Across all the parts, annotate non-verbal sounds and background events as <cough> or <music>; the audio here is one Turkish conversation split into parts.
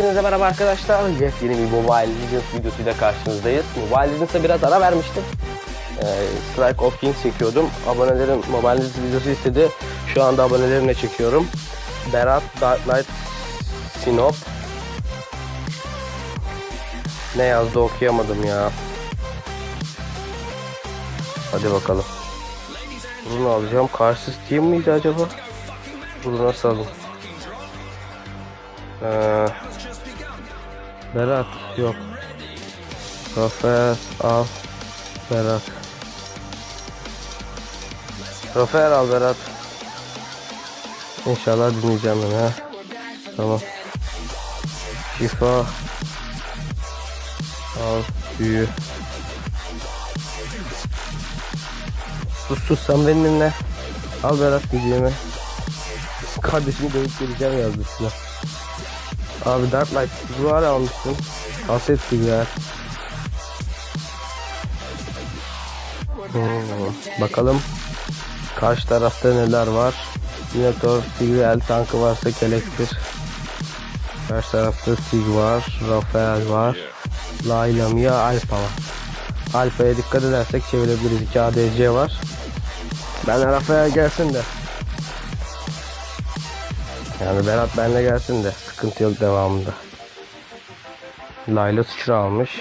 Hepinize merhaba arkadaşlar. Yepyeni bir Mobile Legends videosuyla karşınızdayız. Mobile Legends'a biraz ara vermiştim. Ee, Strike of Kings çekiyordum. Abonelerim Mobile Legends videosu istedi. Şu anda abonelerimle çekiyorum. Berat, Dark Knight, Sinop. Ne yazdı okuyamadım ya. Hadi bakalım. Bunu alacağım. Karşı Steam miydi acaba? Bunu nasıl alayım? Ee, Berat yok. Rafael al Berat. Rafael al Berat. İnşallah dinleyeceğim ben ha. Tamam. Şifa al büyü. Sus sus sen benimle. Al Berat diyeceğimi. Kardeşimi dövüp geleceğim yazdı üstüne. Abi Dark Light duvar almıştım. Haset gibi ya. Bakalım karşı tarafta neler var. Minotaur, Tigreal tankı varsa kelektir. Karşı tarafta Sig var, Rafael var. Layla Mia, Alpha var. Alpha'ya dikkat edersek çevirebiliriz. 2 ADC var. Ben Rafael gelsin de. Yani Berat benle gelsin de sıkıntı yok devamında. Layla sıçra almış.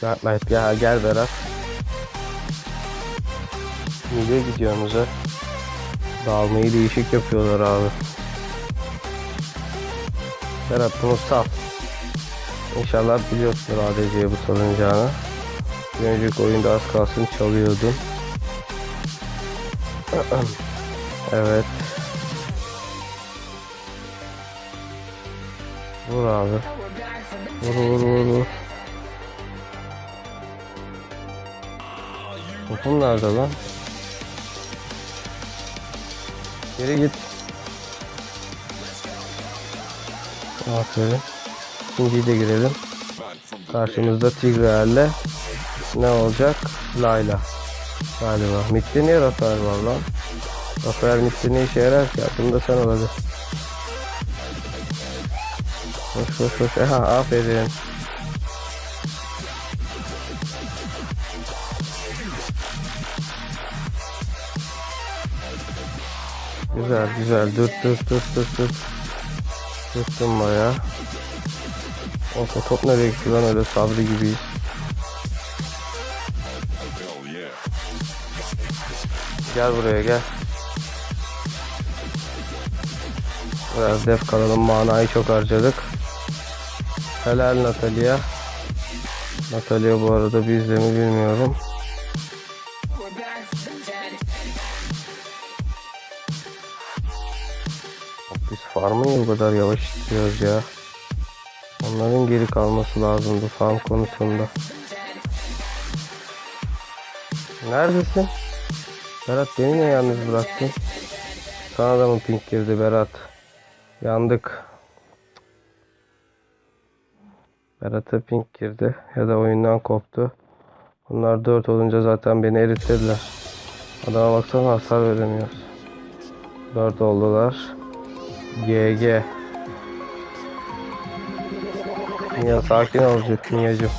Gel, Light gel, Berat. Nereye gidiyorsunuz ha? Dağılmayı değişik yapıyorlar abi. Berat bunu sal. İnşallah biliyorsun ADC'ye bu salınacağını. Bir önceki oyunda az kalsın çalıyordum. <clears throat> Evet. Vur abi. Vur vur vur vur. Topum nerede lan? Geri git. Aferin. İkinciyi de girelim. Karşımızda Tigreal'le ne olacak? Layla. Galiba. Mitte niye Rafael var lan? Rafael Mitte ne işe yarar ki? Aklımda sen olabilir. Hoş hoş hoş. Aha aferin. Güzel güzel. Dur dur dur dur dur. Tuttum baya. Olsa top nereye gitti lan öyle sabri gibiyiz. Gel buraya gel. Biraz def kalalım manayı çok harcadık. Helal Natalia. Natalia bu arada bizde mi bilmiyorum. Biz farmı bu kadar yavaş istiyoruz ya? Onların geri kalması lazımdı farm konusunda. Neredesin? Berat beni niye yalnız bıraktın? Sana da mı pink girdi Berat? Yandık. Berat'a pink girdi ya da oyundan koptu. Bunlar 4 olunca zaten beni erittirdiler. Adama baksana hasar veremiyoruz. 4 oldular. GG. Mia sakin olacak Mia'cım.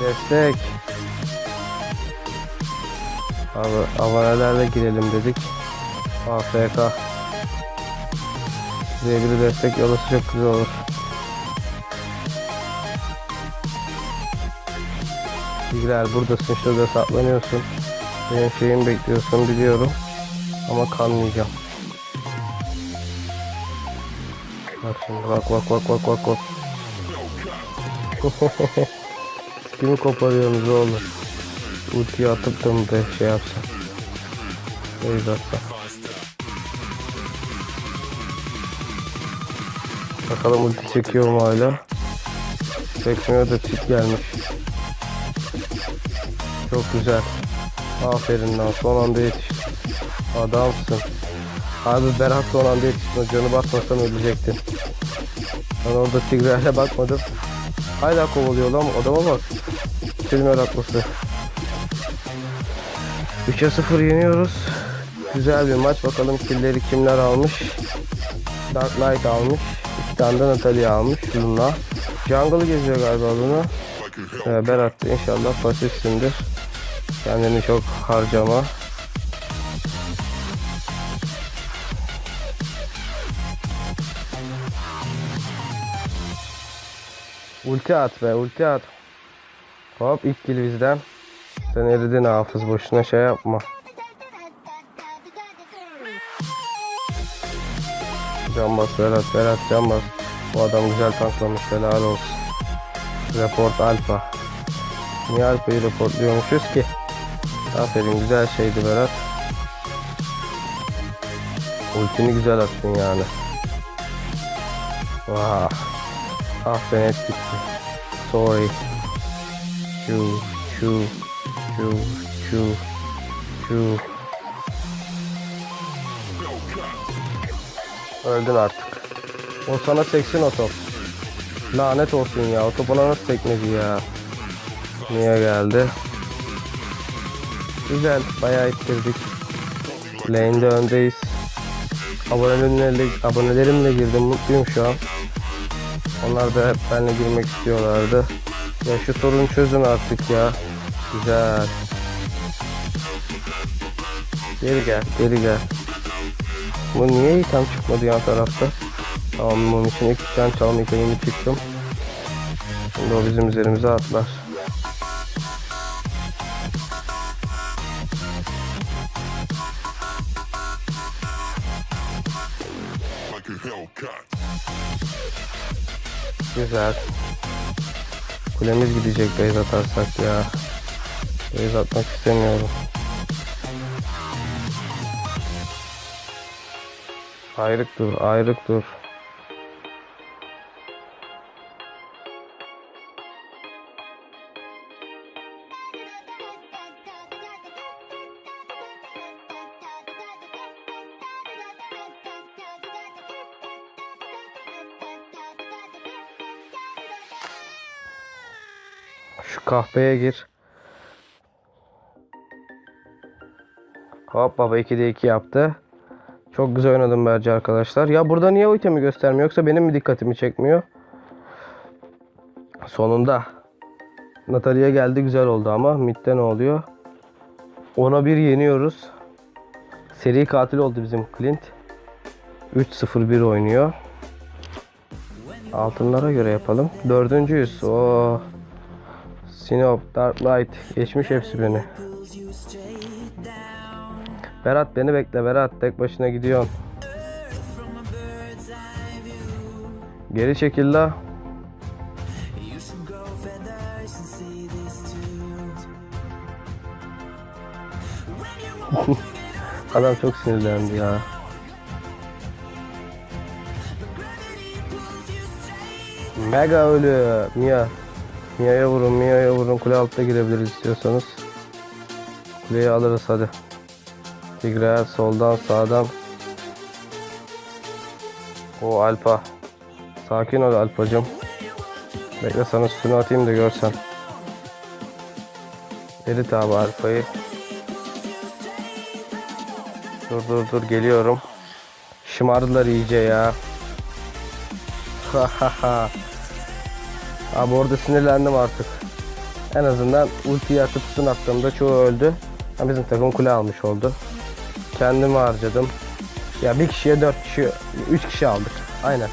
Destek. Abi abonelerle girelim dedik. AFK. Size bir destek yolası çok güzel olur. Bilgiler buradasın şurada saklanıyorsun. Benim şeyimi bekliyorsun biliyorum. Ama kanmayacağım. Bak şimdi bak bak bak bak bak bak. <laughs> Kimi koparıyorsunuz oğlum? Ultiyi atıp da mı be şey yapsam? Atsam. Bakalım ulti çekiyor mu hala? Çekmiyor da tip gelmiş. Çok güzel. Aferin lan son anda yetiştin. Adamsın. Abi Berat son anda yetiştin. O Canı basmasan ölecektin. Ben orada Tigreal'e bakmadım. Hala kovalıyor lan adama bak. Film meraklısı. 3'e 0 yeniyoruz. güzel bir maç. Bakalım killeri kimler almış. Dark Knight almış. İki tane de Natalia almış. Luna. Jungle'ı geziyor galiba Luna. Ee, Berat inşallah pasifsindir. Kendini çok harcama. Ulti at be ulti at. Hop ilk kill bizden. Sen eridin hafız boşuna şey yapma. Can bas Berat Berat can bas. Bu adam güzel tanklamış helal olsun. Report alfa. Niye alfayı reportluyormuşuz ki? Aferin güzel şeydi Berat. Ultini güzel attın yani. Vah. Ah ben gitti. Sorry. Şu, şu, şu. Öldün artık. O sana seksin o top. Lanet olsun ya. O top nasıl sekmedi ya. Niye geldi? Güzel. Bayağı ittirdik. Lane'de öndeyiz. Abonelerimle, abonelerimle girdim. Mutluyum şu an. Onlar da hep benimle girmek istiyorlardı. Ya şu sorunu çözün artık ya. Güzel. Geri gel, geri gel. Bu niye item çıkmadı yan tarafta? Tamam bunun için ilk item çalma itemini çıktım. Şimdi o bizim üzerimize atlar. Güzel. Kulemiz gidecek base atarsak ya. Base atmak istemiyorum. Ayrık dur, ayrık dur. Şu kahveye gir. Hop baba 2'de 2 yaptı. Çok güzel oynadım bence arkadaşlar. Ya burada niye o itemi göstermiyor yoksa benim mi dikkatimi çekmiyor? Sonunda. Natalia geldi güzel oldu ama midde ne oluyor? Ona bir yeniyoruz. Seri katil oldu bizim Clint. 3-0-1 oynuyor. Altınlara göre yapalım. Dördüncüyüz. Oo. Sinop, Dark Knight. Geçmiş hepsi beni. Berat beni bekle Berat. Tek başına gidiyorsun. Geri çekil la. <laughs> Adam çok sinirlendi ya. Mega ölü. Mia. Mia'ya vurun, Mia'ya vurun. Kule altta girebiliriz istiyorsanız. Kuleyi alırız hadi. Tigreal soldan sağdan. O Alpa. Sakin ol Alpacım. Bekle sana üstüne atayım da görsen. Erit abi Alpa'yı. Dur dur dur geliyorum. Şımardılar iyice ya. Abi orada sinirlendim artık. En azından ultiyi atıp stun attığımda çoğu öldü. Ha, bizim takım kule almış oldu. Kendimi harcadım. Ya bir kişiye dört kişi, üç kişi aldık. Aynen.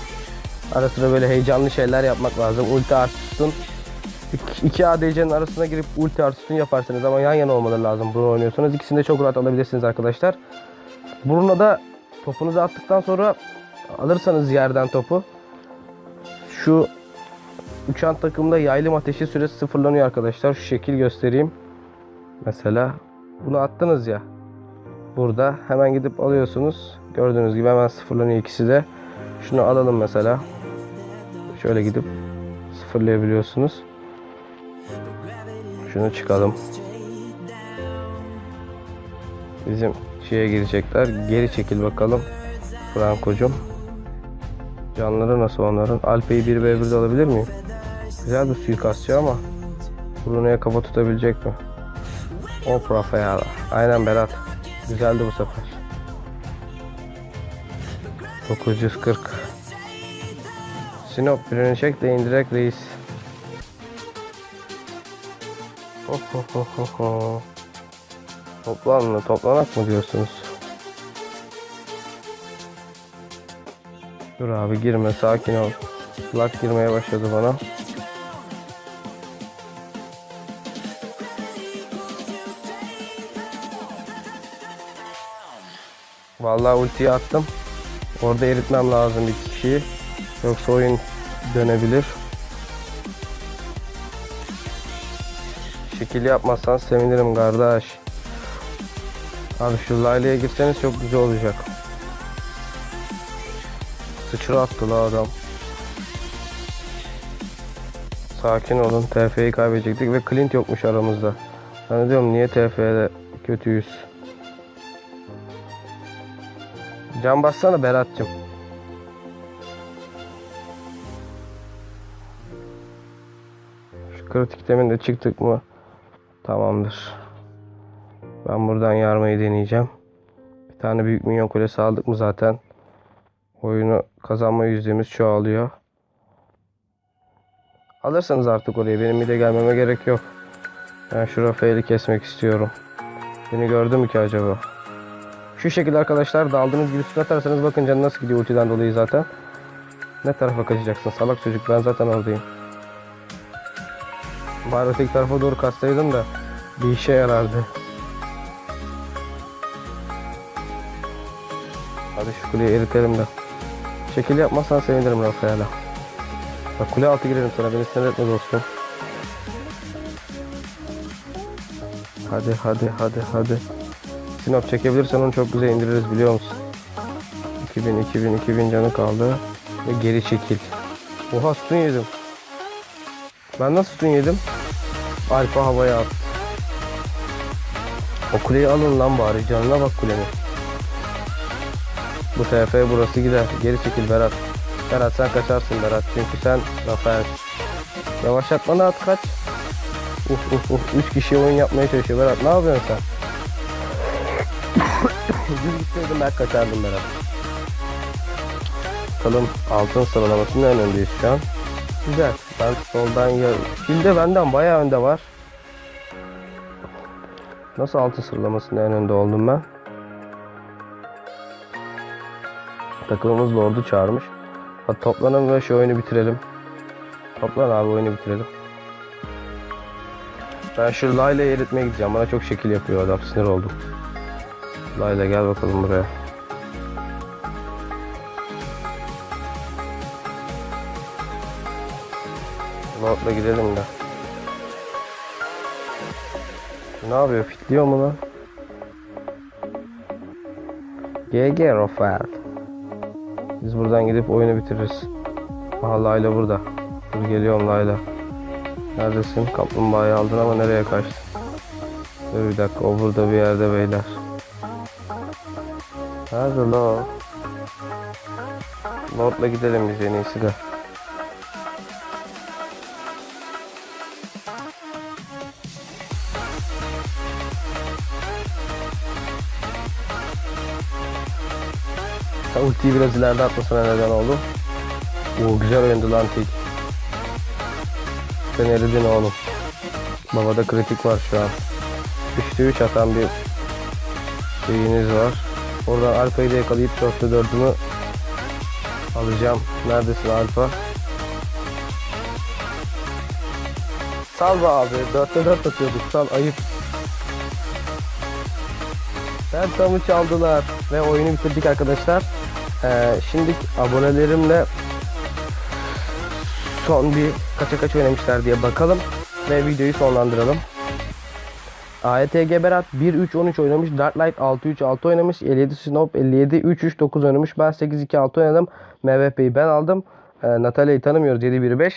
Ara sıra böyle heyecanlı şeyler yapmak lazım. Ulti artı stun. İki- ADC'nin arasına girip ulti artı stun yaparsınız ama yan yana olmaları lazım Bruno oynuyorsanız. İkisini de çok rahat alabilirsiniz arkadaşlar. Bruno da topunuzu attıktan sonra alırsanız yerden topu şu uçan takımda yaylım ateşi süresi sıfırlanıyor arkadaşlar. Şu şekil göstereyim. Mesela bunu attınız ya. Burada hemen gidip alıyorsunuz. Gördüğünüz gibi hemen sıfırlanıyor ikisi de. Şunu alalım mesela. Şöyle gidip sıfırlayabiliyorsunuz. Şunu çıkalım. Bizim şeye girecekler. Geri çekil bakalım. Franko'cum. Canları nasıl onların? Alpe'yi 1 v 1'de alabilir miyim? Güzel bir suikastçı ama Bruno'ya kafa tutabilecek mi? Hop Rafael. Aynen Berat. Güzeldi bu sefer. 940 Sinop freni çek de indirek reis. Oh, oh, oh, oh, oh. Toplan mı? Toplanak mı diyorsunuz? Dur abi girme sakin ol. Lak girmeye başladı bana. Vallahi ultiyi attım. Orada eritmem lazım bir kişiyi. Yoksa oyun dönebilir. Şekil yapmazsan sevinirim kardeş. Abi şu Layla'ya girseniz çok güzel olacak. Sıçra attı la adam. Sakin olun. TF'yi kaybedecektik ve Clint yokmuş aramızda. Ben diyorum niye TF'de kötüyüz. Can bassana Berat'cığım. Şu kritik demin de çıktık mı? Tamamdır. Ben buradan yarmayı deneyeceğim. Bir tane büyük minyon kulesi aldık mı zaten oyunu kazanma yüzdemiz çoğalıyor. Alırsanız artık oraya benim bir de gelmeme gerek yok. Ben şu Rafael'i kesmek istiyorum. Beni gördü mü ki acaba? Şu şekilde arkadaşlar daldığınız gibi sütun atarsanız bakın canı nasıl gidiyor ultiden dolayı zaten. Ne tarafa kaçacaksın salak çocuk ben zaten oradayım. Bari öteki tarafa doğru kaçsaydın da bir işe yarardı. Hadi şu kuleyi eritelim de. Şekil yapmazsan sevinirim Rafael'a. Bak kule altı girelim sana beni sinir etme dostum. Hadi hadi hadi hadi. Sinop çekebilirsen onu çok güzel indiririz biliyor musun? 2000 2000 2000 canı kaldı. Ve geri çekil. Oha sütun yedim. Ben nasıl sütun yedim? Alfa havaya attı. O kuleyi alın lan bari canına bak kulenin. Bu TF burası gider. Geri çekil Berat. Berat sen kaçarsın Berat. Çünkü sen Rafael. Yavaşlatmanı at kaç. Uf uf uf. Üç kişi oyun yapmaya çalışıyor Berat. Ne yapıyorsun sen? Düz gitseydim ben kaçardım Berat. Bakalım altın sıralamasının en öndeyiz şu an. Güzel. Ben soldan ya... Bilde benden bayağı önde var. Nasıl altın sıralamasının en önde oldum ben? Takımımız Lord'u çağırmış. Hadi toplanalım ve şu oyunu bitirelim. Toplan abi oyunu bitirelim. Ben şu Layla'yı eritmeye gideceğim. Bana çok şekil yapıyor adam. Sinir oldum. Layla gel bakalım buraya. Lord'la gidelim de. Ne yapıyor? Fitliyor mu lan? GG Rafael. Biz buradan gidip oyunu bitiririz. Aha Layla burada. Dur geliyorum Layla. Neredesin? Kaplumbağayı aldın ama nereye kaçtın? Dur bir dakika o burada bir yerde beyler. Nerede la? Lord'la gidelim biz en iyisi de. Ultiyi biraz ileride atmasına neden oldu. Oo güzel oyundu lan Tik. Sen eridin oğlum. Babada kritik var şu an. 3'te 3 atan bir şeyiniz var. Oradan Alfa'yı da yakalayıp 4'te 4'ümü alacağım. Neredesin Alfa? Sal be abi. 4'te 4 atıyorduk. Sal ayıp. Pentamı çaldılar ve oyunu bitirdik arkadaşlar. Ee, şimdi abonelerimle son bir kaça kaç oynamışlar diye bakalım ve videoyu sonlandıralım. AETG Berat 1-3-13 oynamış. Darklight 6-3-6 oynamış. 57 Snop 57-3-3-9 oynamış. Ben 8-2-6 oynadım. MVP'yi ben aldım. Ee, Natalia'yı tanımıyoruz 7-1-5.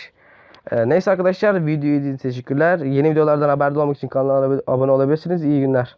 Ee, neyse arkadaşlar videoyu izlediğiniz teşekkürler. Yeni videolardan haberdar olmak için kanala abone olabilirsiniz. İyi günler.